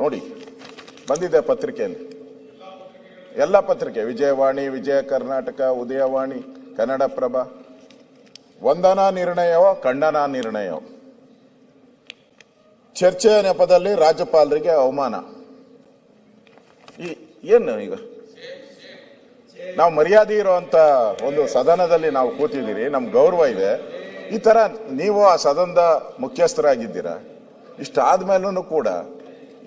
ನೋಡಿ, ಬಂದಿದೆ ಪತ್ರಿಕೆಯಲ್ಲಿ. ಎಲ್ಲ ಪತ್ರಿಕೆ, ವಿಜಯವಾಣಿ, ವಿಜಯ ಕರ್ನಾಟಕ, ಉದಯವಾಣಿ, ಕನ್ನಡಪ್ರಭ. ವಂದನಾ ನಿರ್ಣಯವೋ ಖಂಡನಾ ನಿರ್ಣಯವೋ? ಚರ್ಚೆಯ ನೆಪದಲ್ಲಿ ರಾಜ್ಯಪಾಲರಿಗೆ ಅವಮಾನ. ಈ ಏನು ಈಗ? ನಾವು ಮರ್ಯಾದೆ ಇರುವಂತ ಒಂದು ಸದನದಲ್ಲಿ ನಾವು ಕೂತಿದ್ದೀರಿ ನಮ್ಮ ಗೌರವ ಇದೆ. ಈ ತರ ನೀವು ಆ ಸದನದ ಮುಖ್ಯಸ್ಥರಾಗಿದ್ದೀರಾ? ಇಷ್ಟಾದ್ಮೇಲೂ ಕೂಡ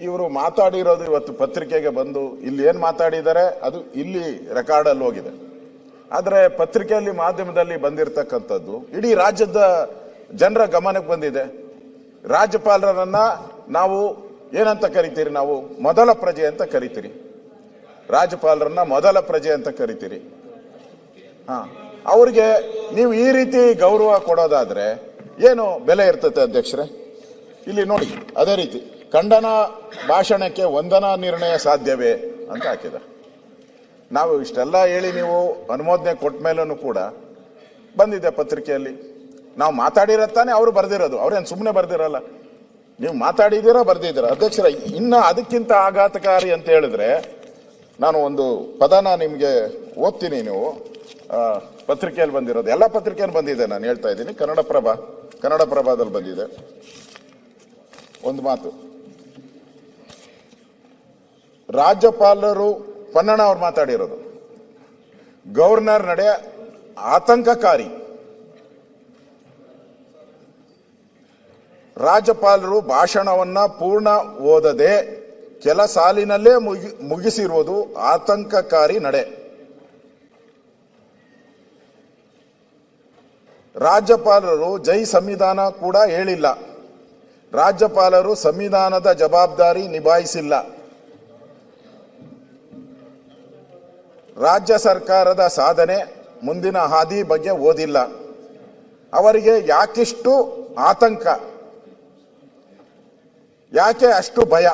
ಇವರು ಮಾತಾಡಿರೋದು ಇವತ್ತು ಪತ್ರಿಕೆಗೆ ಬಂದು ಇಲ್ಲಿ ಏನು ಮಾತಾಡಿದ್ದಾರೆ, ಅದು ಇಲ್ಲಿ ರೆಕಾರ್ಡಲ್ಲಿ ಹೋಗಿದೆ. ಆದರೆ ಪತ್ರಿಕೆಯಲ್ಲಿ ಮಾಧ್ಯಮದಲ್ಲಿ ಬಂದಿರತಕ್ಕಂಥದ್ದು ಇಡೀ ರಾಜ್ಯದ ಜನರ ಗಮನಕ್ಕೆ ಬಂದಿದೆ. ರಾಜ್ಯಪಾಲರನ್ನ ನಾವು ಏನಂತ ಕರಿತೀರಿ ನಾವು? ಮೊದಲ ಪ್ರಜೆ ಅಂತ ಕರಿತೀರಿ. ರಾಜ್ಯಪಾಲರನ್ನ ಮೊದಲ ಪ್ರಜೆ ಅಂತ ಕರಿತೀರಿ. ಹಾ, ಅವ್ರಿಗೆ ನೀವು ಈ ರೀತಿ ಗೌರವ ಕೊಡೋದಾದ್ರೆ ಏನು ಬೆಲೆ ಇರ್ತತೆ ಅಧ್ಯಕ್ಷರೇ? ಇಲ್ಲಿ ನೋಡಿ, ಅದೇ ರೀತಿ. ಖಂಡನ ಭಾಷಣಕ್ಕೆ ವಂದನಾ ನಿರ್ಣಯ ಸಾಧ್ಯವೇ ಅಂತ ಹಾಕಿದ. ನಾವು ಇಷ್ಟೆಲ್ಲ ಹೇಳಿ ನೀವು ಅನುಮೋದನೆ ಕೊಟ್ಟ ಮೇಲೂ ಕೂಡ ಬಂದಿದೆ ಪತ್ರಿಕೆಯಲ್ಲಿ. ನಾವು ಮಾತಾಡಿರತ್ತಾನೆ ಅವರು ಬರೆದಿರೋದು. ಅವ್ರೇನು ಸುಮ್ಮನೆ ಬರ್ದಿರಲ್ಲ. ನೀವು ಮಾತಾಡಿದ್ದೀರಾ, ಬರ್ದಿದ್ದೀರಾ? ಅಧ್ಯಕ್ಷರ, ಇನ್ನು ಅದಕ್ಕಿಂತ ಆಘಾತಕಾರಿ ಅಂತ ಹೇಳಿದ್ರೆ ನಾನು ಒಂದು ಪದನ ನಿಮಗೆ ಓದ್ತೀನಿ ನೀವು. ಪತ್ರಿಕೆಯಲ್ಲಿ ಬಂದಿರೋದು. ಎಲ್ಲ ಪತ್ರಿಕೆಯಲ್ಲಿ ಬಂದಿದೆ ನಾನು ಹೇಳ್ತಾ ಇದ್ದೀನಿ. ಕನ್ನಡಪ್ರಭ, ಕನ್ನಡಪ್ರಭದಲ್ಲಿ ಬಂದಿದೆ. ಒಂದು ಮಾತು. ರಾಜ್ಯಪಾಲರು ಪನ್ನಣ ಅವ್ರು ಮಾತಾಡಿರೋದು. ಗವರ್ನರ್ ನಡೆ ಆತಂಕಕಾರಿ. ರಾಜ್ಯಪಾಲರು ಭಾಷಣವನ್ನ ಪೂರ್ಣ ಓದದೆ ಕೆಲ ಸಾಲಿನಲ್ಲೇ ಮುಗಿ ಮುಗಿಸಿರುವುದು ಆತಂಕಕಾರಿ ನಡೆ. ರಾಜ್ಯಪಾಲರು ಜೈ ಸಂವಿಧಾನ ಕೂಡ ಹೇಳಿಲ್ಲ. ರಾಜ್ಯಪಾಲರು ಸಂವಿಧಾನದ ಜವಾಬ್ದಾರಿ ನಿಭಾಯಿಸಿಲ್ಲ. ರಾಜ್ಯ ಸರ್ಕಾರದ ಸಾಧನೆ ಮುಂದಿನ ಹಾದಿ ಬಗ್ಗೆ ಓದಿಲ್ಲ. ಅವರಿಗೆ ಯಾಕಿಷ್ಟು ಆತಂಕ, ಯಾಕೆ ಅಷ್ಟು ಭಯ?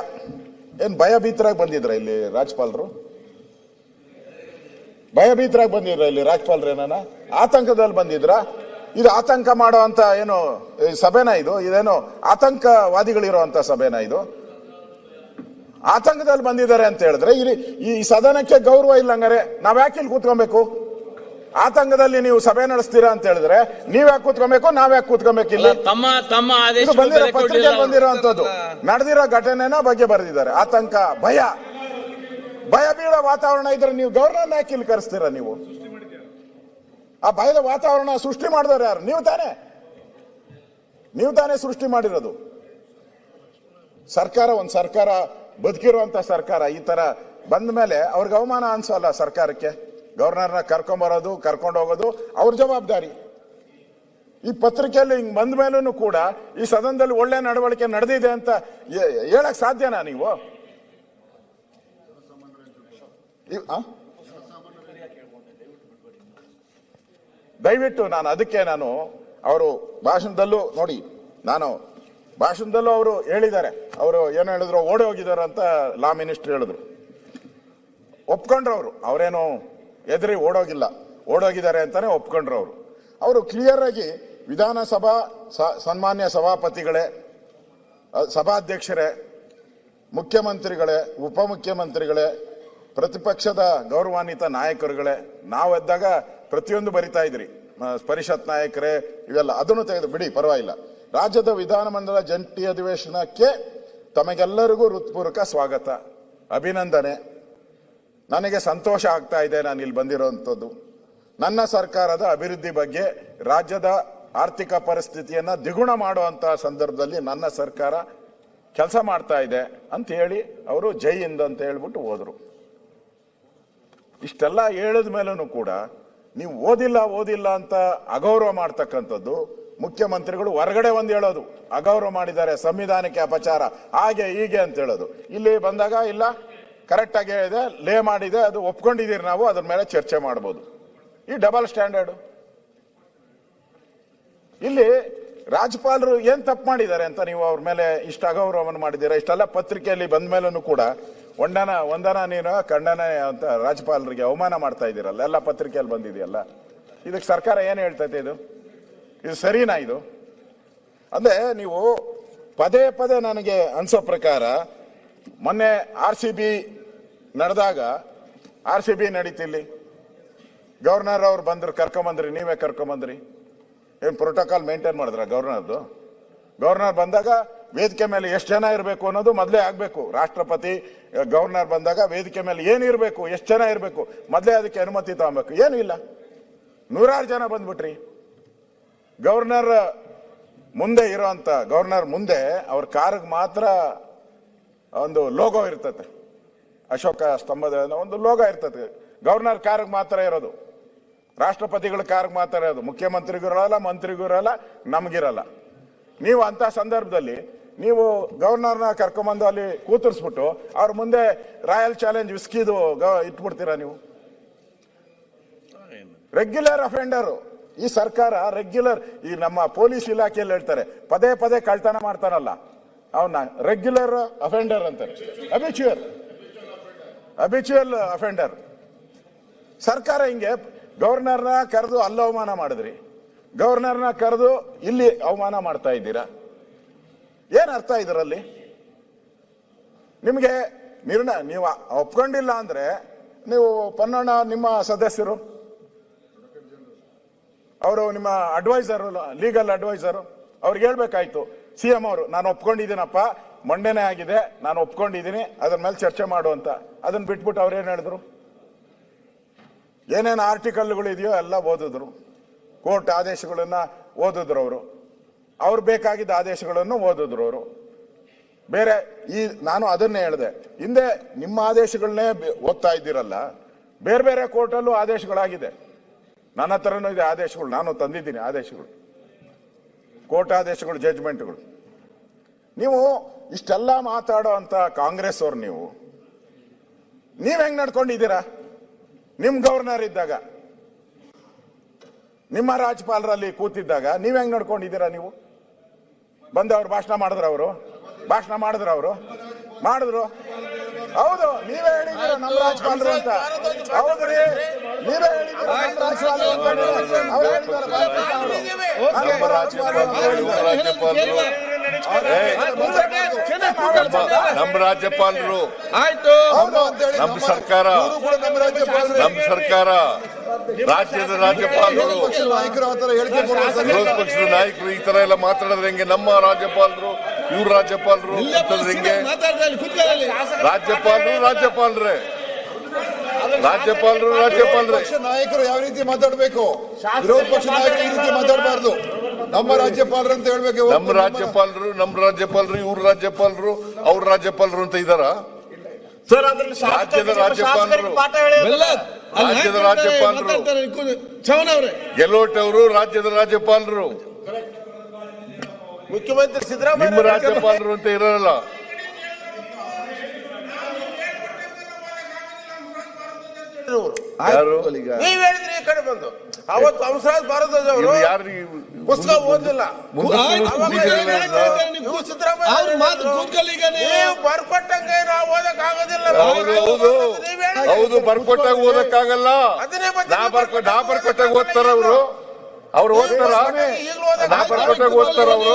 ಏನು ಭಯಭೀತರಾಗಿ ಬಂದಿದ್ರ ಇಲ್ಲಿ ರಾಜ್ಯಪಾಲರು ಭಯಭೀತರಾಗಿ ಬಂದಿದ್ರ ಇಲ್ಲಿ ರಾಜ್ಯಪಾಲರು ಏನಾನ? ಆತಂಕದಲ್ಲಿ ಬಂದಿದ್ರ? ಇದು ಆತಂಕ ಮಾಡೋ ಅಂತ ಏನು ಸಭೆನಾ ಇದು? ಇದೇನು ಆತಂಕವಾದಿಗಳಿರುವಂತ ಸಭೆನಾ ಇದು? ಆತಂಕದಲ್ಲಿ ಬಂದಿದ್ದಾರೆ ಅಂತ ಹೇಳಿದ್ರೆ ಇಲ್ಲಿ ಈ ಸದನಕ್ಕೆ ಗೌರವ ಇಲ್ಲ ಹಂಗಾರೆ ನಾವ್ ಯಾಕೆ ಇಲ್ಲಿ ಕೂತ್ಕೊಬೇಕು? ಆತಂಕದಲ್ಲಿ ನೀವು ಸಭೆ ನಡೆಸ್ತೀರಾ ಅಂತ ಹೇಳಿದ್ರೆ ನೀವ್ ಯಾಕೆ ಕೂತ್ಕೊಬೇಕು ನಾವ್ ಯಾಕೆ ಕೂತ್ಕೊಬೇಕಿಲ್ಲ ತಮ್ಮ ತಮ್ಮ ಆದೇಶ ಬಂದಿರೋ ಪತ್ರಿಕೆ ನಡೆದಿರೋ ಘಟನೆನ ಬಗ್ಗೆ ಬರೆದಿದ್ದಾರೆ. ಆತಂಕ ಭಯ. ಭಯ ಬೀಳೋ ವಾತಾವರಣ ಇದ್ರೆ ನೀವು ಗೌರವ ಯಾಕೆ ಇಲ್ಲಿ ಕರೆಸ್ತೀರಾ ನೀವು? ಆ ಭಯದ ವಾತಾವರಣ ಸೃಷ್ಟಿ ಮಾಡಿದವ್ರು ಯಾರು? ನೀವು ತಾನೇ. ನೀವು ತಾನೇ ಸೃಷ್ಟಿ ಮಾಡಿರೋದು. ಸರ್ಕಾರ ಒಂದ್ ಸರ್ಕಾರ ಬದುಕಿರುವಂತ ಸರ್ಕಾರ ಈ ತರ ಬಂದ ಮೇಲೆ ಅವ್ರಿಗೆ ಅವಮಾನ ಅನ್ಸೋಲ್ಲ ಸರ್ಕಾರಕ್ಕೆ. ಗವರ್ನರ್ನ ಕರ್ಕೊಂಬರೋದು ಕರ್ಕೊಂಡು ಹೋಗೋದು, ಅವ್ರ ಜವಾಬ್ದಾರಿ. ಈ ಪತ್ರಿಕೆಯಲ್ಲಿ ಹಿಂಗೆ ಬಂದ ಮೇಲೂ ಕೂಡ ಈ ಸದನದಲ್ಲಿ ಒಳ್ಳೆ ನಡವಳಿಕೆ ನಡೆದಿದೆ ಅಂತ ಹೇಳಕ್ ಸಾಧ್ಯನಾ ನೀವು? ದಯವಿಟ್ಟು ನಾನು ಅದಕ್ಕೆ ನಾನು ಅವರು ಭಾಷಣದಲ್ಲೂ ನೋಡಿ, ನಾನು ಭಾಷಣದಲ್ಲೂ ಅವರು ಹೇಳಿದ್ದಾರೆ. ಅವರು ಏನು ಹೇಳಿದ್ರು? ಓಡಿ ಹೋಗಿದ್ದಾರೆ ಅಂತ ಲಾ ಮಿನಿಸ್ಟರ್ ಹೇಳಿದ್ರು. ಒಪ್ಕೊಂಡ್ರು ಅವರು ಅವರೇನು ಎದುರಿ ಓಡೋಗಿಲ್ಲ. ಓಡೋಗಿದ್ದಾರೆ ಅಂತಾನೆ ಒಪ್ಕೊಂಡ್ರು ಅವರು ಅವರು ಕ್ಲಿಯರ್ ಆಗಿ ವಿಧಾನಸಭಾ ಸನ್ಮಾನ್ಯ ಸಭಾಪತಿಗಳೇ ಸಭಾಧ್ಯಕ್ಷರೇ, ಮುಖ್ಯಮಂತ್ರಿಗಳೇ, ಉಪಮುಖ್ಯಮಂತ್ರಿಗಳೇ, ಪ್ರತಿಪಕ್ಷದ ಗೌರವಾನ್ವಿತ ನಾಯಕರುಗಳೇ, ನಾವು ಎದ್ದಾಗ ಪ್ರತಿಯೊಂದು ಬರಿತಾ ಇದ್ರಿ. ಪರಿಷತ್ ನಾಯಕರೇ, ಇವೆಲ್ಲ ಅದನ್ನು ತೆಗೆದು ಬಿಡಿ, ಪರವಾಗಿಲ್ಲ. ರಾಜ್ಯದ ವಿಧಾನಮಂಡಲ ಜಂಟಿ ಅಧಿವೇಶನಕ್ಕೆ ತಮಗೆಲ್ಲರಿಗೂ ಹೃತ್ಪೂರ್ವಕ ಸ್ವಾಗತ. ಅಭಿನಂದನೆ. ನನಗೆ ಸಂತೋಷ ಆಗ್ತಾ ಇದೆ ನಾನು ಇಲ್ಲಿ ಬಂದಿರುವಂಥದ್ದು ನನ್ನ ಸರ್ಕಾರದ ಅಭಿವೃದ್ಧಿ ಬಗ್ಗೆ ರಾಜ್ಯದ ಆರ್ಥಿಕ ಪರಿಸ್ಥಿತಿಯನ್ನು ದ್ವಿಗುಣ ಮಾಡುವಂತ ಸಂದರ್ಭದಲ್ಲಿ ನನ್ನ ಸರ್ಕಾರ ಕೆಲಸ ಮಾಡ್ತಾ ಇದೆ ಅಂತ ಹೇಳಿ ಅವರು ಜೈ ಹಿಂದ್ ಅಂತ ಹೇಳ್ಬಿಟ್ಟು ಹೋದರು. ಇಷ್ಟೆಲ್ಲ ಹೇಳಿದ ಮೇಲೂ ಕೂಡ ನೀವು ಓದಿಲ್ಲ ಓದಿಲ್ಲ ಅಂತ ಅಗೌರವ ಮಾಡ್ತಕ್ಕಂಥದ್ದು ಮುಖ್ಯಮಂತ್ರಿಗಳು ಹೊರಗಡೆ ಒಂದು ಹೇಳೋದು. ಅಗೌರವ ಮಾಡಿದ್ದಾರೆ, ಸಂವಿಧಾನಕ್ಕೆ ಅಪಚಾರ, ಹಾಗೆ ಹೀಗೆ ಅಂತ ಹೇಳೋದು. ಇಲ್ಲಿ ಬಂದಾಗ ಇಲ್ಲ ಕರೆಕ್ಟಾಗಿ ಹೇಳಿದೆ, ಲೇ ಮಾಡಿದೆ, ಅದು ಒಪ್ಕೊಂಡಿದ್ದೀರಿ ನಾವು, ಅದ್ರ ಮೇಲೆ ಚರ್ಚೆ ಮಾಡ್ಬೋದು. ಈ ಡಬಲ್ ಸ್ಟ್ಯಾಂಡರ್ಡು ಇಲ್ಲಿ ರಾಜ್ಯಪಾಲರು ಏನು ತಪ್ಪು ಮಾಡಿದ್ದಾರೆ ಅಂತ ನೀವು ಅವ್ರ ಮೇಲೆ ಇಷ್ಟು ಅಗೌರವವನ್ನು ಮಾಡಿದ್ದೀರಾ? ಇಷ್ಟೆಲ್ಲ ಪತ್ರಿಕೆಯಲ್ಲಿ ಬಂದ ಮೇಲೂ ಕೂಡ ಒಂಡನ ವಂದನ ನೀನು ಖಂಡನ ಅಂತ ರಾಜ್ಯಪಾಲರಿಗೆ ಅವಮಾನ ಮಾಡ್ತಾ ಇದ್ದೀರಲ್ಲ, ಎಲ್ಲ ಪತ್ರಿಕೆಯಲ್ಲಿ ಬಂದಿದೆಯಲ್ಲ? ಇದಕ್ಕೆ ಸರ್ಕಾರ ಏನು ಹೇಳ್ತೈತೆ ಇದು? ಇದು ಸರಿನಾ ಇದು? ಅಂದ್ರೆ ನೀವು ಪದೇ ಪದೇ ನನಗೆ ಅನ್ಸೋ ಪ್ರಕಾರ, ಮೊನ್ನೆ ಆರ್ ಸಿ ಬಿ ನಡೆದಾಗ, ಆರ್ ಸಿ ಬಿ ನಡೀತಿಲ್ಲಿ ಗವರ್ನರ್ ಅವ್ರು ಬಂದ್ರು, ಕರ್ಕೊಂಬಂದ್ರಿ, ನೀವೇ ಕರ್ಕೊಂಬಂದ್ರಿ. ಏನು ಪ್ರೋಟೋಕಾಲ್ ಮೇಂಟೈನ್ ಮಾಡಿದ್ರ ಗವರ್ನರ್ದು? ಗವರ್ನರ್ ಬಂದಾಗ ವೇದಿಕೆ ಮೇಲೆ ಎಷ್ಟು ಜನ ಇರಬೇಕು ಅನ್ನೋದು ಮೊದಲೇ ಆಗಬೇಕು. ರಾಷ್ಟ್ರಪತಿ, ಗವರ್ನರ್ ಬಂದಾಗ ವೇದಿಕೆ ಮೇಲೆ ಏನು ಇರಬೇಕು, ಎಷ್ಟು ಜನ ಇರಬೇಕು, ಮೊದಲೇ ಅದಕ್ಕೆ ಅನುಮತಿ ತಗೊಬೇಕು. ಏನೂ ಇಲ್ಲ. ನೂರಾರು ಜನ ಬಂದ್ಬಿಟ್ರಿ. ಗವರ್ನರ್ ಮುಂದೆ ಇರೋಂಥ ಗವರ್ನರ್ ಮುಂದೆ ಅವ್ರ ಕಾರಿಗೆ ಮಾತ್ರ ಒಂದು ಲೋಗೋ ಇರ್ತತೆ. ಅಶೋಕ ಸ್ತಂಭದ ಒಂದು ಲೋಗೋ ಇರ್ತದೆ ಗವರ್ನರ್ ಕಾರಿಗೆ ಮಾತ್ರ ಇರೋದು. ರಾಷ್ಟ್ರಪತಿಗಳ ಕಾರಿಗೆ ಮಾತ್ರ ಇರೋದು. ಮುಖ್ಯಮಂತ್ರಿಗೂ ಇರಲ್ಲ ಮಂತ್ರಿಗೂ ಇರಲ್ಲ ನಮಗಿರಲ್ಲ. ನೀವು ಅಂತ ಸಂದರ್ಭದಲ್ಲಿ ನೀವು ಗವರ್ನರ್ನ ಕರ್ಕೊಂಬಂದು ಅಲ್ಲಿ ಕೂತರಿಸ್ಬಿಟ್ಟು ಅವ್ರ ಮುಂದೆ ರಾಯಲ್ ಚಾಲೆಂಜ್ ವಿಸ್ಕಿದು ಗ- ಇಟ್ಬಿಡ್ತೀರಾ ನೀವು? ರೆಗ್ಯುಲರ್ ಅಫೆಂಡರು ಈ ಸರ್ಕಾರ ರೆಗ್ಯುಲರ್ ಈ ನಮ್ಮ ಪೊಲೀಸ್ ಇಲಾಖೆಯಲ್ಲಿ ಹೇಳ್ತಾರೆ, ಪದೇ ಪದೇ ಕಳ್ತನ ಮಾಡ್ತಾನಲ್ಲ ಅವನ ರೆಗ್ಯುಲರ್ ಅಫೆಂಡರ್ ಅಂತಾರೆ. ಅಬಿಚುಯಲ್ ಅಬಿಚುಯಲ್ ಅಫೆಂಡರ್ ಸರ್ಕಾರ ಹಿಂಗೆ ಗವರ್ನರ್ನ ಕರೆದು ಅಲ್ಲಿ ಅವಮಾನ ಮಾಡಿದ್ರಿ. ಗವರ್ನರ್ನ ಕರೆದು ಇಲ್ಲಿ ಅವಮಾನ ಮಾಡ್ತಾ ಇದ್ದೀರಾ? ಏನು ಅರ್ಥ ಇದರಲ್ಲಿ? ನಿಮಗೆ ನಿರ್ಣಯ, ನೀವು ಒಪ್ಕೊಂಡಿಲ್ಲ ಅಂದ್ರೆ ನೀವು ಪನ್ನಣ್ಣ, ನಿಮ್ಮ ಸದಸ್ಯರು ಅವರು ನಿಮ್ಮ ಅಡ್ವೈಸರ್ ಲೀಗಲ್ ಅಡ್ವೈಸರು ಅವ್ರಿಗೆ ಹೇಳ್ಬೇಕಾಯ್ತು. ಸಿ ಎಂ ಅವರು, ನಾನು ಒಪ್ಕೊಂಡಿದ್ದೀನಪ್ಪ, ಮಂಡನೆ ಆಗಿದೆ, ನಾನು ಒಪ್ಕೊಂಡಿದ್ದೀನಿ ಅದ್ರ ಮೇಲೆ ಚರ್ಚೆ ಮಾಡು ಅಂತ. ಅದನ್ನ ಬಿಟ್ಬಿಟ್ಟು ಅವ್ರು ಏನು ಹೇಳಿದ್ರು? ಏನೇನು ಆರ್ಟಿಕಲ್ಗಳು ಇದೆಯೋ ಎಲ್ಲ ಓದಿದ್ರು. ಕೋರ್ಟ್ ಆದೇಶಗಳನ್ನ ಓದಿದ್ರು ಅವರು. ಅವ್ರು ಬೇಕಾಗಿದ್ದ ಆದೇಶಗಳನ್ನು ಓದಿದ್ರು ಅವರು. ಬೇರೆ ಈ, ನಾನು ಅದನ್ನೇ ಹೇಳಿದೆ. ಹಿಂದೆ ನಿಮ್ಮ ಆದೇಶಗಳನ್ನೇ ಓದ್ತಾ ಇದ್ದೀರಲ್ಲ, ಬೇರೆ ಬೇರೆ ಕೋರ್ಟಲ್ಲೂ ಆದೇಶಗಳಾಗಿದೆ. ನನ್ನ ಹತ್ರನೂ ಇದೆ ಆದೇಶಗಳು, ನಾನು ತಂದಿದ್ದೀನಿ ಆದೇಶಗಳು. ಕೋರ್ಟ್ ಆದೇಶಗಳು ಜಡ್ಜ್ಮೆಂಟ್ಗಳು ನೀವು ಇಷ್ಟೆಲ್ಲ ಮಾತಾಡೋ ಅಂತ ಕಾಂಗ್ರೆಸ್ ಅವ್ರು ನೀವು, ನೀವ್ ಹೆಂಗ್ ನಡ್ಕೊಂಡಿದ್ದೀರಾ? ನಿಮ್ ಗವರ್ನರ್ ಇದ್ದಾಗ, ನಿಮ್ಮ ರಾಜ್ಯಪಾಲರಲ್ಲಿ ಕೂತಿದ್ದಾಗ ನೀವ್ ಹೆಂಗ್ ನಡ್ಕೊಂಡಿದ್ದೀರಾ ನೀವು? ಬಂದು ಅವ್ರು ಭಾಷಣ ಮಾಡಿದ್ರ ಅವರು? ಭಾಷಣ ಮಾಡಿದ್ರ ಅವರು? ಮಾಡಿದ್ರು? ಹೌದು, ನೀವೇ ಹೇಳಿದ್ದೀರಾ ನಮ್ಮ ರಾಜ್ಯಪಾಲರು ಅಂತ? ಹೌದ್ರಿ ನೀವೇ ಹೇಳಿದ್ದೀರ ನಮ್ಮ ರಾಜ್ಯಪಾಲರು ಅಂತ ಹೇಳಿ. ಅವ್ರು ಹೇಳಿದ್ದಾರೆ ಬಾಲಕೃಷ್ಣ ಅವರು. ನಾವೇ ನಮ್ಮ ರಾಜ್ಯಪಾಲರು ರಾಜ್ಯಪಾಲರು ನಮ್ಮ- ರಾಜ್ಯಪಾಲರು ಆಯ್ತು. ನಮ್ಮ ಸರ್ಕಾರ ನಮ್ಮ ಸರ್ಕಾರ ರಾಜ್ಯದ ರಾಜ್ಯಪಾಲರು ವಿರೋಧ ಪಕ್ಷದ ನಾಯಕರು ಈ ತರ ಎಲ್ಲ ಮಾತಾಡಿದ್ರೆ ಹೆಂಗೆ? ನಮ್ಮ ರಾಜ್ಯಪಾಲರು ಇವ್ರ ರಾಜ್ಯಪಾಲರು ಹೆಂಗೆ? ರಾಜ್ಯಪಾಲರು ರಾಜ್ಯಪಾಲರೇ. ರಾಜ್ಯಪಾಲರು ರಾಜ್ಯಪಾಲರು. ಪಕ್ಷ ನಾಯಕರು ಯಾವ ರೀತಿ ಮಾತಾಡಬೇಕು? ವಿರೋಧ ಪಕ್ಷ ನಾಯಕರು ಈ ರೀತಿ ಮಾತಾಡಬಾರ್ದು. ನಮ್ಮ ರಾಜ್ಯಪಾಲರು ಅಂತ ಹೇಳ್ಬೇಕು ನಮ್ಮ ರಾಜ್ಯಪಾಲರು ನಮ್ಮ ರಾಜ್ಯಪಾಲರು ಇವ್ರ ರಾಜ್ಯಪಾಲರು ಅವ್ರ ರಾಜ್ಯಪಾಲರು ಅಂತ ಇದಾರ? ಸರ್ ಅದ್ರಲ್ಲಿ ರಾಜ್ಯದ ರಾಜ್ಯಪಾಲರು. ಪಾಠ ಹೇಳಿ ರಾಜ್ಯದ ರಾಜ್ಯಪಾಲರು. ಗೆಲೋಟ್ ಅವರು. ರಾಜ್ಯದ ರಾಜ್ಯಪಾಲರು. ಮುಖ್ಯಮಂತ್ರಿ ನಿಮ್ಮ ಸಿದ್ದರಾಮಯ್ಯ ರಾಜ್ಯಪಾಲರು ಅಂತ ಇರಲ್ಲ. ನೀವ್ ಹೇಳಿದ್ರಿ ಈ ಕಡೆ ಬಂದು. ಅವತ್ತು ಹಂಸರಾಜ್ ಭಾರದ್ವಾಜ್ ಅವರು ಪುಸ್ತಕ ಓದಿಲ್ಲ ನೀವು ಬರ್ಕೊಟ್ಟಂಗೆ ಓದಕ್ ಆಗೋದಿಲ್ಲ. ಹೌದು ಬರ್ಕೊಟ್ಟಾಗ ಓದಕ್ಕಾಗಲ್ಲ. ನಾ ಬರ್ಕೊಟ್ಟಾಗ ಓದ್ತಾರ ಅವರು. ಅವ್ರು ಓದ್ತಾರ? ನಾ ಬರ್ಕೊಟ್ಟಾಗ ಓದ್ತಾರ ಅವರು?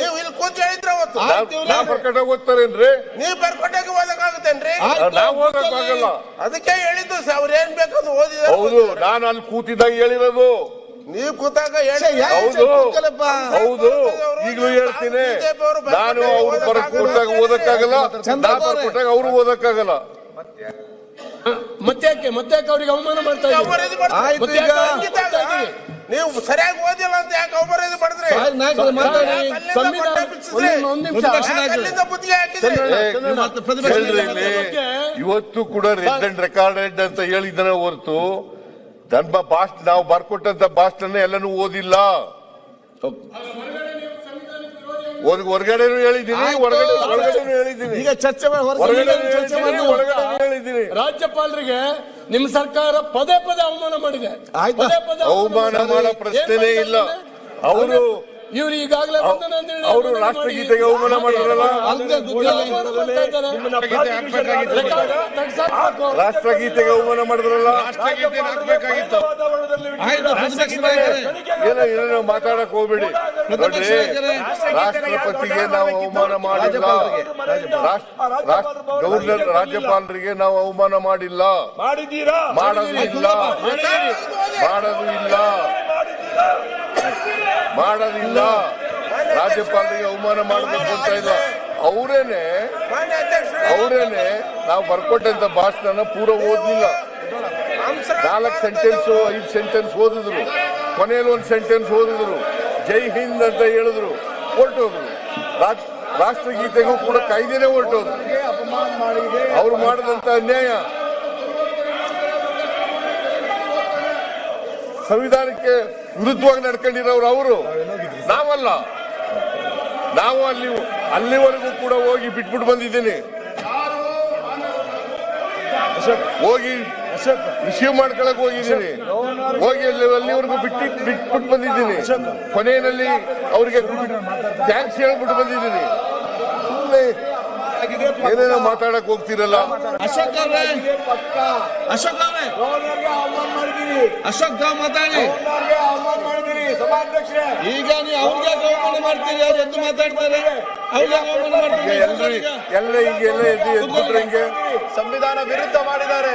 ನೀವು ಇಲ್ಲಿ ಕೂತ್ ಹೇಳಿದ್ರ ಅವತ್ತು? ನಾ ನಾ ಬರ್ಕೊಟ್ಟಾಗ ಓದ್ತಾರೇನ್ರಿ? ನೀವ್ ಬರ್ಕೊಟ್ಟಾಗ ಓದಕ್ ಆಗುತ್ತೇನ್ರಿ ಆಯ್ತು, ನಾವ್ ಓದಕ್ಕಾಗಲ್ಲ ಅದಕ್ಕೆ ಹೇಳಿದ್ದು ಅವ್ರು ಏನ್ ಬೇಕಾದ್ರು ಓದಿದ ಹೌದು ನಾನು ಅಲ್ಲಿ ಕೂತಿದ್ದಾಗ ಹೇಳಿರೋದು. ನೀವ್ ಕೂತಾಗ ಹೌದು. ಹೌದು ಈಗಲೂ ಹೇಳ್ತೀನಿ. ನಾನು ಅವ್ರು ಬರ್ಕೊಟ್ಟಾಗ ಓದಕ್ಕಾಗಲ್ಲ. ನಾ ಅವ್ರು ಓದಕ್ಕಾಗಲ್ಲ. ಮತ್ತೆ ಮತ್ತೆ ಅವ್ರಿಗೆ ಅವಮಾನ ಮಾಡ್ತಾ. ಈಗ ನೀವು ಸರಿಯಾಗಿ ಓದಿಲ್ಲ ಅಂತ ಯಾಕೆ ಅವಮಾನ ಮಾಡಿದ್ರಿ? ಇವತ್ತು ಕೂಡ ರೆಡ್ ಅಂಡ್ ರೆಕಾರ್ಡೆಡ್ ಅಂತ ಹೇಳಿದ್ರೆ ಹೊರತು ನನ್ನ ಭಾಷಣ ನಾವು ಬರ್ಕೊಟ್ಟಂತ ಭಾಷಣ ಎಲ್ಲನೂ ಓದಿಲ್ಲ. ಓದ್ ಹೊರಗಡೆನೂ ಹೇಳಿದ್ದೀನಿ. ಹೊರಗಡೆ ಒಳಗಡೆನೂ ಹೇಳಿದ್ದೀನಿ. ಈಗ ಚರ್ಚೆ ಮಾಡಿ ಹೊರಗಡೆ ಹೇಳಿದ್ದೀನಿ. ರಾಜ್ಯಪಾಲರಿಗೆ ನಿಮ್ಮ ಸರ್ಕಾರ ಪದೇ ಪದೇ ಅವಮಾನ ಮಾಡಿದೆ. ಪದೇ ಪದೇ ಅವಮಾನ ಮಾಡೋ ಪ್ರಶ್ನೆ ಇಲ್ಲ. ಅವರು ಇವ್ರು ಈಗಾಗಲೇ ವಂದನೆ ಅಂತ ಹೇಳಿ ಅವರು ರಾಷ್ಟ್ರಗೀತೆಗೆ ಅವಮಾನ ಮಾಡಿದ್ರಲ್ಲ? ರಾಷ್ಟ್ರಗೀತೆಗೆ ಅವಮಾನ ಮಾಡಿದ್ರಲ್ಲ. ಏನೋ ಮಾತಾಡಕ್ ಹೋಗ್ಬೇಡಿ. ರಾಷ್ಟ್ರಪತಿಗೆ ನಾವು ಅವಮಾನ ಮಾಡಿಲ್ಲ. ಗವರ್ನರ್ ರಾಜ್ಯಪಾಲರಿಗೆ ನಾವು ಅವಮಾನ ಮಾಡಿಲ್ಲ. ಮಾಡೋದು ಇಲ್ಲ ಮಾಡೋದು ಇಲ್ಲ ಮಾಡೋದಿಲ್ಲ. ರಾಜ್ಯಪಾಲರಿಗೆ ಅವಮಾನ ಮಾಡಬೇಕು ಅಂತ ಇಲ್ಲ. ಅವರೇನೆ ಅವರೇನೆ ನಾವು ಬರ್ಕೊಟ್ಟಂತ ಭಾಷಣ ಪೂರ ಓದ್ಲಿಲ್ಲ. ನಾಲ್ಕು ಸೆಂಟೆನ್ಸ್ ಐದು ಸೆಂಟೆನ್ಸ್ ಓದಿದ್ರು. ಕೊನೆಯಲ್ಲಿ ಒಂದು ಸೆಂಟೆನ್ಸ್ ಓದಿದ್ರು. ಜೈ ಹಿಂದ್ ಅಂತ ಹೇಳಿದ್ರು, ಹೊರಟೋದ್ರು. ರಾಷ್ಟ್ರಗೀತೆಗೂ ಕೂಡ ಕಾಯ್ದೆನೆ ಹೊರಟೋದ್ರು. ಅವ್ರು ಮಾಡಿದಂತ ಅನ್ಯಾಯ ಸಂವಿಧಾನಕ್ಕೆ ವಿರುದ್ಧವಾಗಿ ನಡ್ಕೊಂಡಿರೋರು ಅವರು. ನಾವಲ್ಲ. ನಾವು ಅಲ್ಲಿ, ಅಲ್ಲಿವರೆಗೂ ಕೂಡ ಹೋಗಿ ಬಿಟ್ಬಿಟ್ಟು ಬಂದಿದ್ದೀನಿ. ಹೋಗಿ ರಿಸೀವ್ ಮಾಡ್ಕೊಳಕ್ ಹೋಗಿದ್ದೀನಿ. ಹೋಗಿ ಅಲ್ಲಿ ಅಲ್ಲಿವರೆಗೂ ಬಿಟ್ಟು ಬಿಟ್ಬಿಟ್ಟು ಬಂದಿದ್ದೀನಿ. ಕೊನೆಯಲ್ಲಿ ಅವ್ರಿಗೆ ಥ್ಯಾಂಕ್ಸ್ ಹೇಳ್ಬಿಟ್ಟು ಬಂದಿದ್ದೀನಿ. ಏನೇನೋ ಮಾತಾಡಕ್ ಹೋಗ್ತಿರಲ್ಲ? ಅಶೋಕ್ ಅವ್ರೆ ಅಶೋಕ್ ಅವ್ರೆ ಅಶೋಕ್ ಮಾತಾಡಿ. ಈಗ ನೀವು ಅವ್ರಿಗೆ ಅವಮಾನ ಮಾಡ್ತೀರಿ ಅವ್ರು ಎದ್ದು ಮಾತಾಡ್ತಾರೆ. ಅವ್ರಿಗೆ ಅವಮಾನ ಮಾಡ್ತೀರಿ. ಎಲ್ರು ಎಲ್ಲ ಹಿಂಗೆ ಎಲ್ಲ ಎದ್ದು ಎದ್ದು ಹಿಂಗೆ? ಸಂವಿಧಾನ ವಿರುದ್ಧ ಮಾಡಿದ್ದಾರೆ.